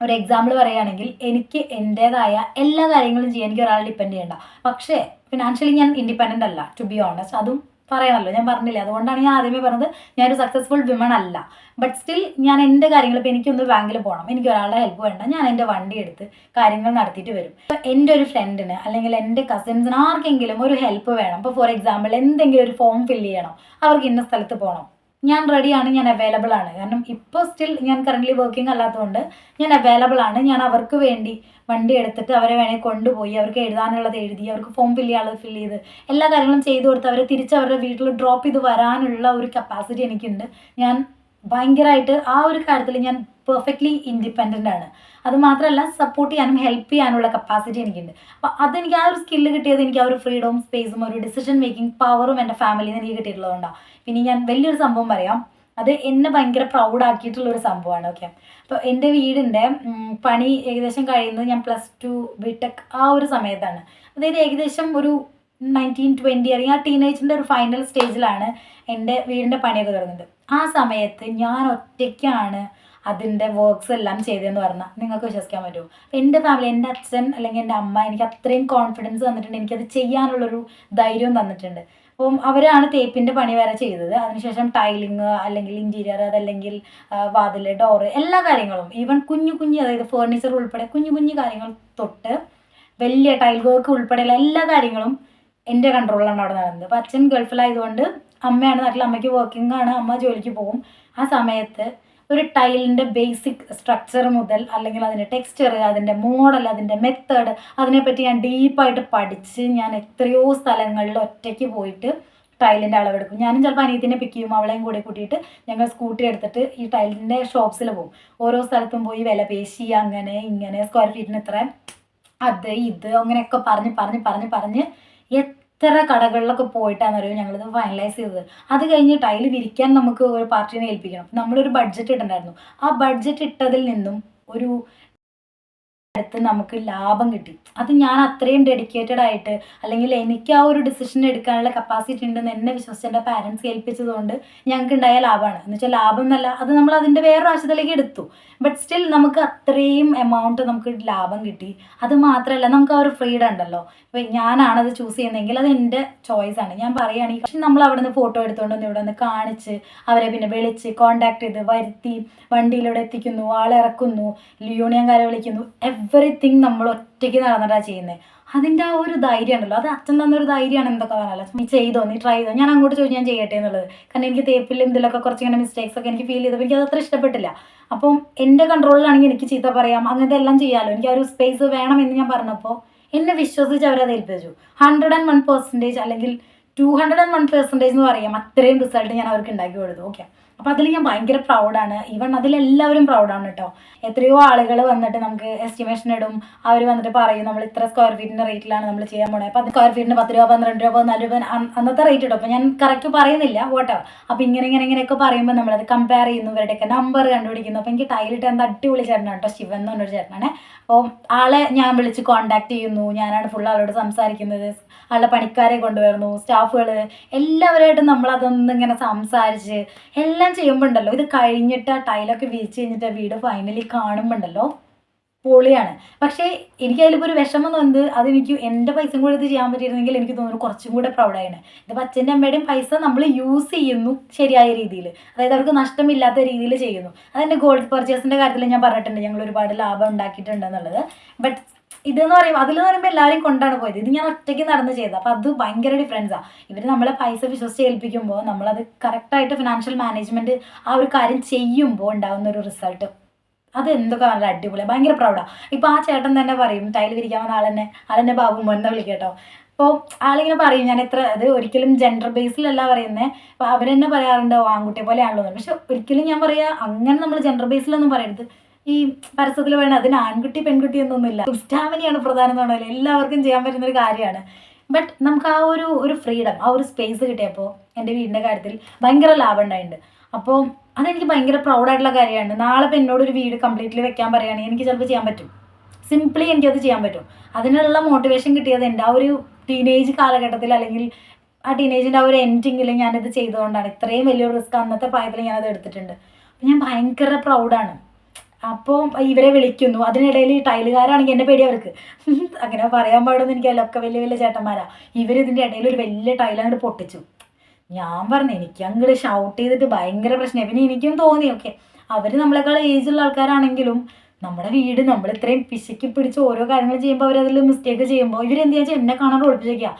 ഒരു എക്സാമ്പിൾ പറയുകയാണെങ്കിൽ എനിക്ക് എന്റേതായ എല്ലാ കാര്യങ്ങളും ചെയ്യാൻ എനിക്ക് ഒരാളെ ഡിപ്പെൻഡ് ചെയ്യണ്ട. പക്ഷേ ഫിനാൻഷ്യലി ഞാൻ ഇൻഡിപെൻഡന്റ് അല്ല ടു ബി ഓണസ്റ്റ് അതും പറയണമല്ലോ ഞാൻ പറഞ്ഞില്ലേ? അതുകൊണ്ടാണ് ഞാൻ ആദ്യമേ പറഞ്ഞത് ഞാനൊരു സക്സസ്ഫുൾ വിമൺ അല്ല. ബട്ട് സ്റ്റിൽ ഞാൻ എന്റെ കാര്യങ്ങൾ ഇപ്പോൾ എനിക്കൊന്ന് ബാങ്കിൽ പോകണം എനിക്ക് ഒരാളുടെ ഹെൽപ്പ് വേണ്ട. ഞാൻ എന്റെ വണ്ടി എടുത്ത് കാര്യങ്ങൾ നടത്തിയിട്ട് വരും. ഇപ്പോൾ എന്റെ ഒരു ഫ്രണ്ടിന് അല്ലെങ്കിൽ എന്റെ കസിൻസിന് ആർക്കെങ്കിലും ഒരു ഹെൽപ്പ് വേണം. ഇപ്പോൾ ഫോർ എക്സാമ്പിൾ എന്തെങ്കിലും ഒരു ഫോം ഫില്ല് ചെയ്യണം. അവർക്ക് ഇന്ന സ്ഥലത്ത് പോകണം ഞാൻ റെഡിയാണ് ഞാൻ അവൈലബിൾ ആണ്. കാരണം ഇപ്പോൾ സ്റ്റിൽ ഞാൻ കറന്റ്ലി വർക്കിംഗ് അല്ലാത്തതുകൊണ്ട് ഞാൻ അവൈലബിൾ ആണ്. ഞാൻ അവർക്ക് വേണ്ടി വണ്ടി എടുത്തിട്ട് അവരെ വേണമെങ്കിൽ കൊണ്ടുപോയി അവർക്ക് എഴുതാനുള്ളത് എഴുതി അവർക്ക് ഫോം ഫില്ല് ചെയ്യാനുള്ളത് ഫില്ല് ചെയ്ത് എല്ലാ കാര്യങ്ങളും ചെയ്തു കൊടുത്ത് അവരെ തിരിച്ച് അവരുടെ വീട്ടിൽ ഡ്രോപ്പ് ചെയ്ത് വരാനുള്ള ഒരു കപ്പാസിറ്റി എനിക്കുണ്ട്. ഞാൻ ഭയങ്കരമായിട്ട് ആ ഒരു കാര്യത്തിൽ ഞാൻ പെർഫെക്റ്റ്ലി ഇൻഡിപെൻഡന്റ് ആണ്. അത് മാത്രമല്ല സപ്പോർട്ട് ചെയ്യാനും ഹെൽപ്പ് ചെയ്യാനുള്ള കപ്പാസിറ്റി എനിക്കുണ്ട്. അപ്പോൾ അതെനിക്ക് ആ ഒരു സ്കില്ല് കിട്ടിയത് എനിക്ക് ആ ഒരു ഫ്രീഡവും സ്പേസും ഒരു ഡിസിഷൻ മേക്കിംഗ് പവറും എന്റെ ഫാമിലിയിൽ നിന്ന് എനിക്ക് കിട്ടിയിട്ടുള്ളതുകൊണ്ടാണ് പിന്നെ ഞാൻ വലിയൊരു സംഭവം പറയാം. അത് എന്നെ ഭയങ്കര പ്രൗഡ് ആക്കിയിട്ടുള്ള ഒരു സംഭവമാണ് ഓക്കെ അപ്പോൾ എന്റെ വീടിന്റെ പണി ഏകദേശം കഴിയുന്നത് ഞാൻ പ്ലസ് ടു ബിടെക് ആ ഒരു സമയത്താണ്. അതായത് ഏകദേശം ഒരു നയന്റീൻ ട്വന്റി അല്ലെങ്കിൽ ആ ടീനേജിന്റെ ഒരു ഫൈനൽ സ്റ്റേജിലാണ് എന്റെ വീടിന്റെ പണിയൊക്കെ തുടങ്ങുന്നത്. ആ സമയത്ത് ഞാൻ ഒറ്റയ്ക്കാണ് അതിന്റെ വർക്ക്സ് എല്ലാം ചെയ്തതെന്ന് പറഞ്ഞാൽ നിങ്ങൾക്ക് വിശ്വസിക്കാൻ പറ്റുമോ? എന്റെ ഫാമിലി എന്റെ അച്ഛൻ അല്ലെങ്കിൽ എന്റെ അമ്മ എനിക്ക് അത്രയും കോൺഫിഡൻസ് തന്നിട്ടുണ്ട്. എനിക്കത് ചെയ്യാനുള്ളൊരു ധൈര്യവും തന്നിട്ടുണ്ട്. അപ്പം അവരാണ് തേപ്പിന്റെ പണി വരെ ചെയ്തത്. അതിനുശേഷം ടൈലിങ് അല്ലെങ്കിൽ ഇന്റീരിയർ അതല്ലെങ്കിൽ വാതിൽ ഡോറ് എല്ലാ കാര്യങ്ങളും ഈവൻ കുഞ്ഞു കുഞ്ഞു അതായത് ഫേർണിച്ചർ ഉൾപ്പെടെ കുഞ്ഞു കുഞ്ഞു കാര്യങ്ങൾ തൊട്ട് വലിയ ടൈൽ വർക്ക് ഉൾപ്പെടെയുള്ള എല്ലാ കാര്യങ്ങളും എന്റെ കൺട്രോളിലാണ് അവിടെ നടന്നത്. അപ്പം അച്ഛൻ ഗൾഫിലായതുകൊണ്ട് അമ്മയാണ് നാട്ടിൽ അമ്മയ്ക്ക് വർക്കിംഗ് ആണ് അമ്മ ജോലിക്ക് പോകും. ആ സമയത്ത് ഒരു ടൈലിന്റെ ബേസിക് സ്ട്രക്ചർ മുതൽ അല്ലെങ്കിൽ അതിന്റെ ടെക്സ്ചർ അതിന്റെ മോഡൽ അതിന്റെ മെത്തേഡ് അതിനെപ്പറ്റി ഞാൻ ഡീപ്പായിട്ട് പഠിച്ച് ഞാൻ എത്രയോ സ്ഥലങ്ങളിൽ ഒറ്റയ്ക്ക് പോയിട്ട് ടൈലിന്റെ അളവെടുക്കും. ഞാനും ചിലപ്പോൾ അനിയത്തിനെ പിക്ക് ചെയ്യും അവളെയും കൂടെ കൂട്ടിയിട്ട് ഞങ്ങൾ സ്കൂട്ടി എടുത്തിട്ട് ഈ ടൈലിന്റെ ഷോപ്സിൽ പോകും. ഓരോ സ്ഥലത്തും പോയി വില പേശി അങ്ങനെ ഇങ്ങനെ സ്ക്വയർ ഫീറ്റിന് ഇത്ര അത് ഇത് അങ്ങനെയൊക്കെ പറഞ്ഞ് പറഞ്ഞ് പറഞ്ഞ് പറഞ്ഞ് എത്ര കടകളിലൊക്കെ പോയിട്ടാണെന്നറിയോ ഞങ്ങളിത് ഫൈനലൈസ് ചെയ്തത്? അത് കഴിഞ്ഞിട്ട് അതിൽ വിരിക്കാൻ നമുക്ക് ഒരു പാർട്ടിനെ ഏൽപ്പിക്കണം. നമ്മളൊരു ബഡ്ജറ്റ് ഇട്ടുണ്ടായിരുന്നു ആ ബഡ്ജറ്റ് ഇട്ടതിൽ നിന്നും ഒരു അടുത്ത് നമുക്ക് ലാഭം കിട്ടി. അത് ഞാൻ അത്രയും ഡെഡിക്കേറ്റഡ് ആയിട്ട് അല്ലെങ്കിൽ എനിക്ക് ആ ഒരു ഡിസിഷൻ എടുക്കാനുള്ള കപ്പാസിറ്റി ഉണ്ടെന്ന് എന്നെ വിശ്വസിച്ച് എന്റെ പാരൻസ് ഏൽപ്പിച്ചതുകൊണ്ട് ഞങ്ങൾക്ക് ഉണ്ടായ ലാഭമാണ്. എന്ന് വെച്ചാൽ ലാഭം എന്നല്ല അത് നമ്മൾ അതിന്റെ വേറൊരു ആവശ്യത്തിലേക്ക് എടുത്തു. ബട്ട് സ്റ്റിൽ നമുക്ക് അത്രയും എമൗണ്ട് നമുക്ക് ലാഭം കിട്ടി. അത് മാത്രമല്ല നമുക്ക് ആ ഒരു ഫ്രീഡം ഉണ്ടല്ലോ. ഇപ്പം ഞാനാണത് ചൂസ് ചെയ്യുന്നതെങ്കിൽ അത് എന്റെ ചോയ്സ് ആണ്. ഞാൻ പറയുകയാണെങ്കിൽ പക്ഷെ നമ്മൾ അവിടെ നിന്ന് ഫോട്ടോ എടുത്തുകൊണ്ട് വന്ന് ഇവിടെ നിന്ന് കാണിച്ച് അവരെ പിന്നെ വിളിച്ച് കോൺടാക്ട് ചെയ്ത് വരുത്തി വണ്ടിയിലൂടെ എത്തിക്കുന്നു ആളെ ഇറക്കുന്നു യൂണിയൻകാരെ വിളിക്കുന്നു എവറിത്തിങ് നമ്മൾ ഒറ്റയ്ക്ക് നടന്നിട്ടാണ് ചെയ്യുന്നത് അതിന്റെ ആ ഒരു ധൈര്യം ഉണ്ടല്ലോ. അത് അച്ഛൻ തന്നൊരു ധൈര്യമാണ് എന്തൊക്കെ പറയാനല്ല നീ ചെയ്തോ? നീ ട്രൈ ചെയ്തോ? ഞാൻ അങ്ങോട്ട് ചോദിച്ചു ഞാൻ ചെയ്യട്ടെ എന്നുള്ളത്. കാരണം എനിക്ക് തേപ്പിലും ഇതിലൊക്കെ കുറച്ച് ഇങ്ങനെ മിസ്റ്റേക്സ് ഒക്കെ എനിക്ക് ഫീൽ ചെയ്തു എനിക്ക് അത് അത്ര ഇഷ്ടപ്പെട്ടില്ല. അപ്പം എന്റെ കൺട്രോളിലാണെങ്കിൽ എനിക്ക് ചീത്ത പറയാം. അങ്ങനത്തെ എല്ലാം ചെയ്യാമല്ലോ എനിക്ക് ആ ഒരു സ്പേസ് വേണമെന്ന് ഞാൻ പറഞ്ഞപ്പോൾ എന്നെ വിശ്വസിച്ച് അവരത് ഏൽപ്പിച്ചു. ഹൺഡ്രഡ് ആൻഡ് വൺ പെർസെന്റേജ് അല്ലെങ്കിൽ two hundred and one percentage എന്ന് പറയാം. അത്രയും റിസൾട്ട് ഞാൻ അവർക്ക് ഉണ്ടാക്കി കൊടുത്തു. ഓക്കെ അപ്പോൾ അതിൽ ഞാൻ ഭയങ്കര പ്രൗഡാണ് ഈവൺ അതിലെല്ലാവരും പ്രൗഡാണ് കേട്ടോ എത്രയോ ആളുകൾ വന്നിട്ട് നമുക്ക് എസ്റ്റിമേഷൻ ഇടും. അവർ വന്നിട്ട് പറയും നമ്മൾ ഇത്ര സ്ക്വയർ ഫീറ്റിന്റെ റേറ്റിലാണ് നമ്മൾ ചെയ്യാൻ പോണത് അപ്പോൾ അത് സ്ക്വയർ ഫീറ്റിന് പത്ത് രൂപ പന്ത്രണ്ട് രൂപ പതിനാല് രൂപ അന്ന് അന്നത്തെ റേറ്റ് ഇടും. അപ്പോൾ ഞാൻ കറക്റ്റ് പറയുന്നില്ല വോട്ടോ അപ്പോൾ ഇങ്ങനെ ഇങ്ങനെ ഇങ്ങനെയൊക്കെ പറയുമ്പോൾ നമ്മളത് കമ്പയർ ചെയ്യുന്നു. ഇവരുടെയൊക്കെ നമ്പർ കണ്ടുപിടിക്കുന്നു. അപ്പോൾ എനിക്ക് ടൈലിട്ട് എന്താ അടിപൊളി ചേട്ടനാണ് കേട്ടോ ശിവൻ എന്ന് പറഞ്ഞൊരു ചേട്ടനാണ്. അപ്പോൾ ആളെ ഞാൻ വിളിച്ച് കോണ്ടാക്ട് ചെയ്യുന്നു. ഞാനാണ് ഫുൾ ആളോട് സംസാരിക്കുന്നത്. ആളുടെ പണിക്കാരെ കൊണ്ടുവരുന്നു. സ്റ്റാഫുകൾ എല്ലാവരുമായിട്ടും ഇങ്ങനെ സംസാരിച്ച് എല്ലാം ചെയ്യുമ്പോൾ ഉണ്ടല്ലോ ഇത് കഴിഞ്ഞിട്ട് ആ ടൈലൊക്കെ വിരിച്ച് കഴിഞ്ഞിട്ട് വീട് ഫൈനലി കാണുമ്പോൾ ഉണ്ടല്ലോ പൊളിയാണ്. പക്ഷേ എനിക്ക് അതിലിപ്പോൾ ഒരു വിഷമം തോന്നുന്നത് അതെനിക്ക് എന്റെ പൈസയും കൂടെ ഇത് ചെയ്യാൻ പറ്റിയിരുന്നെങ്കിൽ എനിക്ക് തോന്നുന്നു കുറച്ചും കൂടെ പ്രൗഡായാണ് ഇതിപ്പോൾ അച്ഛന്റെ അമ്മയുടെയും പൈസ നമ്മൾ യൂസ് ചെയ്യുന്നു ശരിയായ രീതിയിൽ അതായത് അവർക്ക് നഷ്ടമില്ലാത്ത രീതിയിൽ ചെയ്യുന്നു. അതെന്റെ ഗോൾഡ് പർച്ചേസിന്റെ കാര്യത്തിൽ ഞാൻ പറഞ്ഞിട്ടുണ്ട് ഞങ്ങൾ ഒരുപാട് ലാഭം ഉണ്ടാക്കിയിട്ടുണ്ട് എന്നുള്ളത് ബട്ട് ഇതെന്ന് പറയുമ്പോൾ അതിലെന്ന് പറയുമ്പോൾ എല്ലാവരും കൊണ്ടാണ് പോയത്. ഇത് ഞാൻ ഒറ്റയ്ക്ക് നടന്ന് ചെയ്തത്. അപ്പോൾ അത് ഭയങ്കര ഡിഫറൻസാണ് ഇവർ നമ്മളെ പൈസ വിശ്വസിച്ച് ഏൽപ്പിക്കുമ്പോൾ നമ്മളത് കറക്റ്റായിട്ട് ഫിനാൻഷ്യൽ മാനേജ്മെന്റ് ആ ഒരു കാര്യം ചെയ്യുമ്പോൾ ഉണ്ടാകുന്ന ഒരു റിസൾട്ട് അത് എന്തൊക്കെ നല്ല അടിപൊളിയാണ് ഭയങ്കര പ്രൗഡാണ് ഇപ്പോൾ ആ ചേട്ടൻ തന്നെ പറയും ടൈൽ വിരിക്കാൻ വന്ന ആളെന്നെ ആളെന്നെ ബാബു മോൻ വിളിക്കട്ടോ അപ്പോൾ ആളിങ്ങനെ പറയും ഞാൻ എത്ര അത് ഒരിക്കലും ജെൻഡർ ബേസിലല്ല പറയുന്നത് അപ്പോൾ അവരെന്നെ പറയാറുണ്ട് "ഓ, ആൺകുട്ടിയെ പോലെയാണല്ലോ എന്ന്." പക്ഷെ ഒരിക്കലും ഞാൻ പറയുക അങ്ങനെ നമ്മൾ ജെൻഡർ ബേസിലൊന്നും പറയരുത്. ഈ പരസ്യത്തിൽ വേണം അതിന് ആൺകുട്ടി പെൺകുട്ടി എന്നൊന്നുമില്ല. സ്റ്റാമിനിയാണ് പ്രധാനം എന്ന് പറഞ്ഞാൽ എല്ലാവർക്കും ചെയ്യാൻ പറ്റുന്ന ഒരു കാര്യമാണ്. ബട്ട് നമുക്ക് ആ ഒരു ഒരു ഫ്രീഡം ആ ഒരു സ്പേസ് കിട്ടിയപ്പോൾ എന്റെ വീടിന്റെ കാര്യത്തിൽ ഭയങ്കര ലാഭം ഉണ്ടായിട്ടുണ്ട്. അപ്പോൾ അതെനിക്ക് ഭയങ്കര പ്രൗഡായിട്ടുള്ള കാര്യമാണ്. നാളെ ഇപ്പം എന്നോട് ഒരു വീട് കംപ്ലീറ്റ്ലി വെക്കാൻ പറയുകയാണെങ്കിൽ എനിക്ക് ചിലപ്പോൾ ചെയ്യാൻ പറ്റും. സിംപ്ലി എനിക്കത് ചെയ്യാൻ പറ്റും. അതിനുള്ള മോട്ടിവേഷൻ കിട്ടിയത് എന്റെ ആ ഒരു ടീനേജ് കാലഘട്ടത്തിൽ അല്ലെങ്കിൽ ആ ടീനേജിന്റെ ആ ഒരു എൻഡിങ്ങിൽ ഞാനിത് ചെയ്തുകൊണ്ടാണ്. ഇത്രയും വലിയൊരു റിസ്ക് അന്നത്തെ പ്രായത്തിൽ ഞാനത് എടുത്തിട്ടുണ്ട്. അപ്പം ഞാൻ ഭയങ്കര പ്രൗഡാണ് അപ്പോൾ ഇവരെ വിളിക്കുന്നു. അതിനിടയിൽ ടൈലുകാരാണെങ്കിൽ എന്റെ പേടി അവർക്ക്. അങ്ങനെ പറയാൻ പാടുമെന്ന് എനിക്കല്ല ഒക്കെ വലിയ വലിയ ചേട്ടന്മാരാ. ഇവർ ഇതിന്റെ ഇടയിൽ ഒരു വലിയ അങ്ങോട്ട് പൊട്ടിച്ചു. ഞാൻ പറഞ്ഞു എനിക്ക് അങ്ങോട്ട് ഷൗട്ട് ചെയ്തിട്ട് ഭയങ്കര പ്രശ്നമായി പിന്നെ എനിക്കും തോന്നി ഓക്കെ അവർ നമ്മളെക്കാൾ ഏജുള്ള ആൾക്കാരാണെങ്കിലും നമ്മുടെ വീട് നമ്മൾ ഇത്രയും പിശുക്കി പിടിച്ച് ഓരോ കാര്യങ്ങൾ ചെയ്യുമ്പോൾ അവരതിൽ മിസ്റ്റേക്ക് ചെയ്യുമ്പോൾ ഇവരെന്ത് വെച്ചാൽ എന്നെ കാണാൻ ഒളിപ്പിച്ചേക്കുക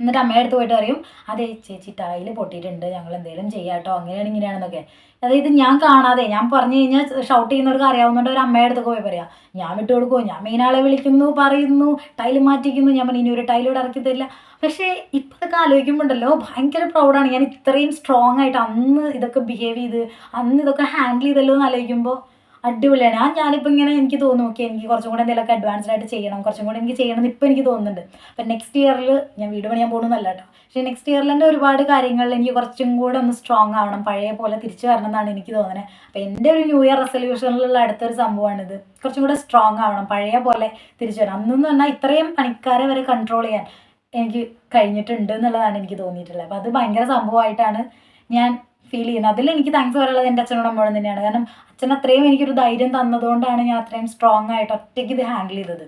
എന്നിട്ട് അമ്മയുടെ അടുത്ത് പോയിട്ട് പറയും അതെ ചേച്ചി ടൈൽ പൊട്ടിയിട്ടുണ്ട് ഞങ്ങൾ എന്തെങ്കിലും ചെയ്യാട്ടോ അങ്ങനെയാണ് ഇങ്ങനെയാണെന്നൊക്കെ. അതായത് ഞാൻ കാണാതെ ഞാൻ പറഞ്ഞു കഴിഞ്ഞാൽ ഷൗട്ട് ചെയ്യുന്നവർക്ക് അറിയാവുന്നതുകൊണ്ട് ഒരു അമ്മയുടെ അടുത്ത് പോയി പറയാം ഞാൻ വിട്ടു കൊടുക്കുമോ ഞാൻ മെയിൻ ആളെ വിളിക്കുന്നു പറയുന്നു ടൈൽ മാറ്റിക്കുന്നു. ഞാൻ പറഞ്ഞു ഇനി ഒരു ടൈലോട് ഇറക്കി തരില്ല. പക്ഷേ ഇപ്പോഴൊക്കെ ആലോചിക്കുമ്പോണ്ടല്ലോ ഭയങ്കര പ്രൗഡാണ് ഞാൻ ഇത്രയും സ്ട്രോങ് ആയിട്ട് അന്ന് ഇതൊക്കെ ബിഹേവ് ചെയ്ത് അന്ന് ഇതൊക്കെ ഹാൻഡിൽ ചെയ്തല്ലോ എന്ന് ആലോചിക്കുമ്പോൾ അടിപൊളിയാണ്. ആ ഞാനിപ്പോൾ ഇങ്ങനെ എനിക്ക് തോന്നും ഓക്കെ എനിക്ക് കുറച്ചും കൂടെ എന്തെങ്കിലുമൊക്കെ അഡ്വാൻസ്ഡ് ആയിട്ട് ചെയ്യണം കുറച്ചും കൂടെ എനിക്ക് ചെയ്യണം എന്ന് ഇപ്പോൾ എനിക്ക് തോന്നുന്നുണ്ട്. അപ്പം നെക്സ്റ്റ് ഇയറിൽ ഞാൻ വീട് പണിയാൻ പോകുന്നതല്ല കേട്ടോ. പക്ഷേ നെക്സ്റ്റ് ഇയറിൽ എന്റെ ഒരുപാട് കാര്യങ്ങളിൽ എനിക്ക് കുറച്ചും കൂടെ ഒന്ന് സ്ട്രോങ് ആവണം പഴയ പോലെ തിരിച്ചു വരണം എന്നാണ് എനിക്ക് തോന്നുന്നത് അപ്പോൾ എന്റെ ഒരു ന്യൂ ഇയർ റെസൊല്യൂഷനിലുള്ള അടുത്തൊരു സംഭവമാണിത് കുറച്ചും കൂടെ സ്ട്രോങ് ആവണം പഴയ പോലെ തിരിച്ചു വരണം. അന്നെന്ന് പറഞ്ഞാൽ ഇത്രയും പണിക്കാരെ വരെ കൺട്രോൾ ചെയ്യാൻ എനിക്ക് കഴിഞ്ഞിട്ടുണ്ട് എന്നുള്ളതാണ് എനിക്ക് തോന്നിയിട്ടുള്ളത്. അപ്പോൾ അത് ഭയങ്കര സംഭവമായിട്ടാണ് ഞാൻ ഫീൽ ചെയ്യുന്നത്. അതിൽ എനിക്ക് താങ്ക്സ് പറയാനുള്ളത് എന്റെ അച്ഛനോടും അമ്മയോടും തന്നെയാണ്. കാരണം അച്ഛൻ അത്രയും എനിക്കൊരു ധൈര്യം തന്നതുകൊണ്ടാണ് ഞാൻ അത്രയും സ്ട്രോങ് ആയിട്ട് ഒറ്റയ്ക്ക് ഇത് ഹാൻഡിൽ ചെയ്തത്.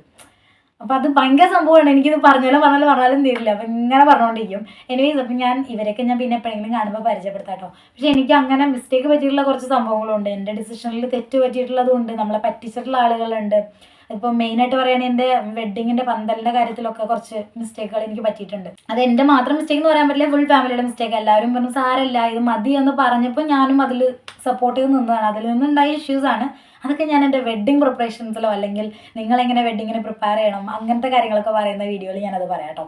അപ്പം അത് ഭയങ്കര സംഭവമാണ്. എനിക്കിത് പറഞ്ഞാലും പറഞ്ഞാലും പറഞ്ഞാലും തീരില്ല. അപ്പം ഇങ്ങനെ പറഞ്ഞുകൊണ്ടിരിക്കും എനിവേസ് അപ്പം ഞാൻ ഇവരൊക്കെ ഞാൻ പിന്നെ എപ്പോഴെങ്കിലും കാണുമ്പോൾ പരിചയപ്പെടുത്താട്ടോ. പക്ഷേ എനിക്ക് അങ്ങനെ മിസ്റ്റേക്ക് പറ്റിയിട്ടുള്ള കുറച്ച് സംഭവങ്ങളുണ്ട്. എന്റെ ഡിസിഷനിൽ തെറ്റ് പറ്റിയിട്ടുള്ളതുണ്ട്. നമ്മളെ പറ്റിച്ചിട്ടുള്ള ആളുകളുണ്ട്. ഇപ്പോൾ മെയിനായിട്ട് പറയുകയാണെങ്കിൽ എന്റെ വെഡ്ഡിങ്ങിന്റെ പന്തലിന്റെ കാര്യത്തിലൊക്കെ കുറച്ച് മിസ്റ്റേക്കുകൾ എനിക്ക് പറ്റിയിട്ടുണ്ട്. അത് എന്റെ മാത്രം മിസ്റ്റേക്ക് എന്ന് പറയാൻ പറ്റില്ല ഫുൾ ഫാമിലിയുടെ മിസ്റ്റേക്ക് എല്ലാവരും പറഞ്ഞു സാരല്ല ഇത് മതി എന്ന് പറഞ്ഞപ്പോൾ ഞാനും അതിൽ സപ്പോർട്ട് ചെയ്ത് നിന്നതാണ്. അതിൽ നിന്നുണ്ടായ ആണ്. അതൊക്കെ ഞാൻ എന്റെ വെഡ്ഡിങ് പ്രിപ്പറേഷൻസിലോ അല്ലെങ്കിൽ നിങ്ങൾ എങ്ങനെ വെഡ്ഡിങ്ങിന് പ്രിപ്പയർ ചെയ്യണം അങ്ങനത്തെ കാര്യങ്ങളൊക്കെ പറയുന്ന വീഡിയോയിൽ ഞാനത് പറയാം കേട്ടോ.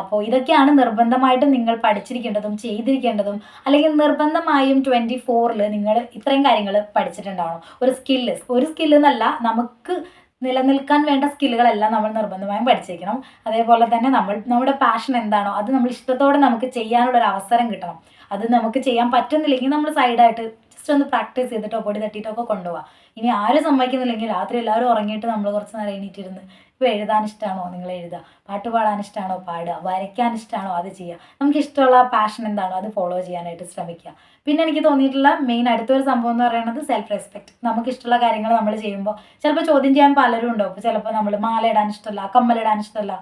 അപ്പോൾ ഇതൊക്കെയാണ് നിർബന്ധമായിട്ടും നിങ്ങൾ പഠിച്ചിരിക്കേണ്ടതും ചെയ്തിരിക്കേണ്ടതും അല്ലെങ്കിൽ നിർബന്ധമായും ട്വന്റി ഫോറിൽ നിങ്ങൾ ഇത്രയും കാര്യങ്ങൾ പഠിച്ചിട്ടുണ്ടാവണം. ഒരു സ്കില്ല് ഒരു സ്കില്ല് എന്നല്ല നമുക്ക് നിലനിൽക്കാൻ വേണ്ട സ്കില്ലുകളെല്ലാം നമ്മൾ നിർബന്ധമായും പഠിച്ചേക്കണം. അതേപോലെ തന്നെ നമ്മൾ നമ്മുടെ പാഷൻ എന്താണോ അത് നമ്മൾ ഇഷ്ടത്തോടെ നമുക്ക് ചെയ്യാനുള്ള ഒരു അവസരം കിട്ടണം. അത് നമുക്ക് ചെയ്യാൻ പറ്റുന്നില്ലെങ്കിൽ നമ്മൾ സൈഡായിട്ട് ജസ്റ്റ് ഒന്ന് പ്രാക്ടീസ് ചെയ്തിട്ടോ പൊടി തട്ടിയിട്ടോ ഒക്കെ കൊണ്ടുപോകാം ഇനി ആരും സമ്മതിക്കുന്നില്ലെങ്കിൽ രാത്രി എല്ലാവരും ഉറങ്ങിയിട്ട് നമ്മൾ കുറച്ച് നേരം എണീറ്റിരുന്ന് ഇപ്പോൾ എഴുതാൻ ഇഷ്ടമാണോ നിങ്ങൾ എഴുതുക. പാട്ട് പാടാൻ ഇഷ്ടമാണോ പാടുക. വരയ്ക്കാൻ ഇഷ്ടമാണോ അത് ചെയ്യുക. നമുക്ക് ഇഷ്ടമുള്ള പാഷൻ എന്താണോ അത് ഫോളോ ചെയ്യാനായിട്ട് ശ്രമിക്കുക. പിന്നെ എനിക്ക് തോന്നിയിട്ടുള്ള മെയിൻ അടുത്തൊരു സംഭവം എന്ന് പറയുന്നത് സെൽഫ് റെസ്പെക്ട് നമുക്ക് ഇഷ്ടമുള്ള കാര്യങ്ങൾ നമ്മൾ ചെയ്യുമ്പോൾ ചിലപ്പോൾ ചോദ്യം ചെയ്യാൻ പലരും ഉണ്ടോ? ഇപ്പോൾ ചിലപ്പോൾ നമ്മൾ മാല ഇടാൻ ഇഷ്ടമല്ല കമ്മലിടാൻ ഇഷ്ടമല്ല.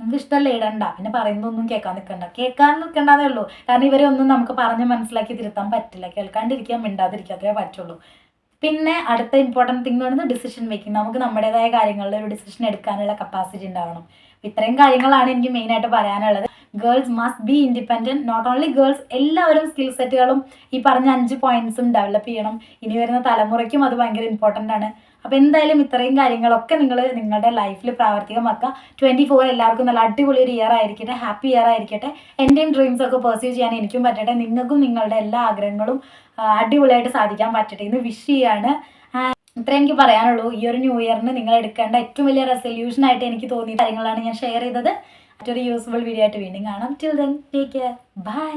നമുക്ക് ഇഷ്ടമല്ല ഇടണ്ട. പിന്നെ പറയുന്നതൊന്നും കേൾക്കാൻ നിൽക്കണ്ട. കേൾക്കാൻ നിൽക്കണ്ടതേ ഉള്ളൂ. കാരണം ഇവരെ ഒന്നും നമുക്ക് പറഞ്ഞ് മനസ്സിലാക്കി തിരുത്താൻ പറ്റില്ല. കേൾക്കാണ്ടിരിക്കാൻ മിണ്ടാതിരിക്കാത്തേ പറ്റുള്ളൂ. പിന്നെ അടുത്ത ഇമ്പോർട്ടന്റ് തിങ് എന്ന് പറയുന്നത് ഡിസിഷൻ മേക്കിംഗ് നമുക്ക് നമ്മുടേതായ കാര്യങ്ങളിൽ ഒരു ഡിസിഷൻ എടുക്കാനുള്ള കപ്പാസിറ്റി ഉണ്ടാവണം. ഇത്രയും കാര്യങ്ങളാണ് എനിക്ക് മെയിനായിട്ട് പറയാനുള്ളത്. Girls must be independent not only girls എല്ലാവരും സ്കിൽ സെറ്റുകളും ഈ പറഞ്ഞ അഞ്ച് പോയിന്റ്സും ഡെവലപ്പ് ചെയ്യണം. ഇനി വരുന്ന തലമുറയ്ക്കും അത് ഭയങ്കര ഇമ്പോർട്ടന്റ് ആണ്. അപ്പോൾ എന്തായാലും ഇത്രയും കാര്യങ്ങളൊക്കെ നിങ്ങൾ നിങ്ങളുടെ ലൈഫിൽ പ്രാവർത്തികമാക്കുക. ട്വന്റി ഫോർ എല്ലാവർക്കും നല്ല അടിപൊളി ഒരു ഇയർ ആയിരിക്കട്ടെ ഹാപ്പി ഇയർ ആയിരിക്കട്ടെ. എന്റെയും ഡ്രീംസ് ഒക്കെ പെർസ്യൂ ചെയ്യാൻ എനിക്കും പറ്റട്ടെ. നിങ്ങൾക്കും നിങ്ങളുടെ എല്ലാ ആഗ്രഹങ്ങളും അടിപൊളിയായിട്ട് സാധിക്കാൻ പറ്റട്ടെ. എന്ന് വിഷ് ചെയ്യാണ്. ഇത്ര എനിക്ക് പറയാനുള്ളൂ. ഈ ഒരു ന്യൂ ഇയറിന് നിങ്ങൾ എടുക്കേണ്ട ഏറ്റവും വലിയ റെസൊല്യൂഷൻ ആയിട്ട് എനിക്ക് തോന്നിയ കാര്യങ്ങളാണ് ഞാൻ ഷെയർ ചെയ്തത്. മറ്റൊരു യൂസ്ഫുൾ വീഡിയോ ആയിട്ട് വീണ്ടും കാണാം. Till then take care bye